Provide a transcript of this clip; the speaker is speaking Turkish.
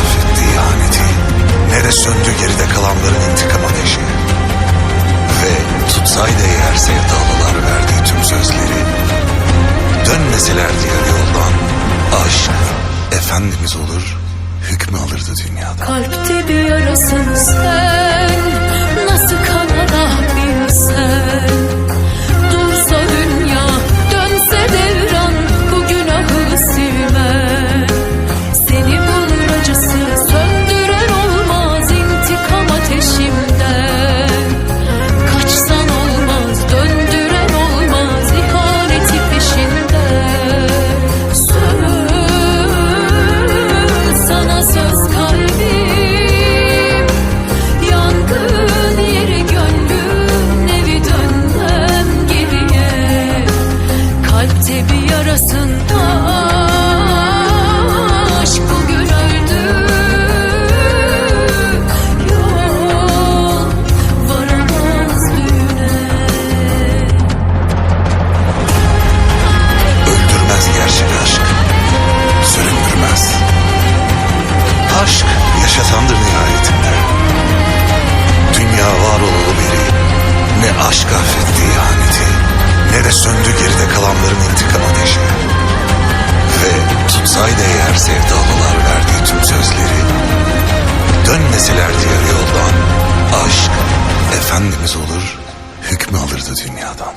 aşk ihaneti. Ne de söndü geride kalanların intikam ateşi. Ve tutsaydı eğer sevdalılar verdiği tüm sözleri. Dönmeselerdi yarı yoldan. Aşk Efendimiz olur, hükmü alırdı dünyada. Kalpte bir yarasın sen. Öldürmez gerçek aşk. Süründürmez. Aşk yaşatandır nihayetinde. Dünya var olalı Ne aşk affetti ihaneti Ne de söndü geride kalanların intikam ateşi. Ve tutsaydı eğer sevdalılar verdiği tüm sözleri Dönmeseler diğer yoldan Aşk efendimiz olur Hükmü alırdı dünyadan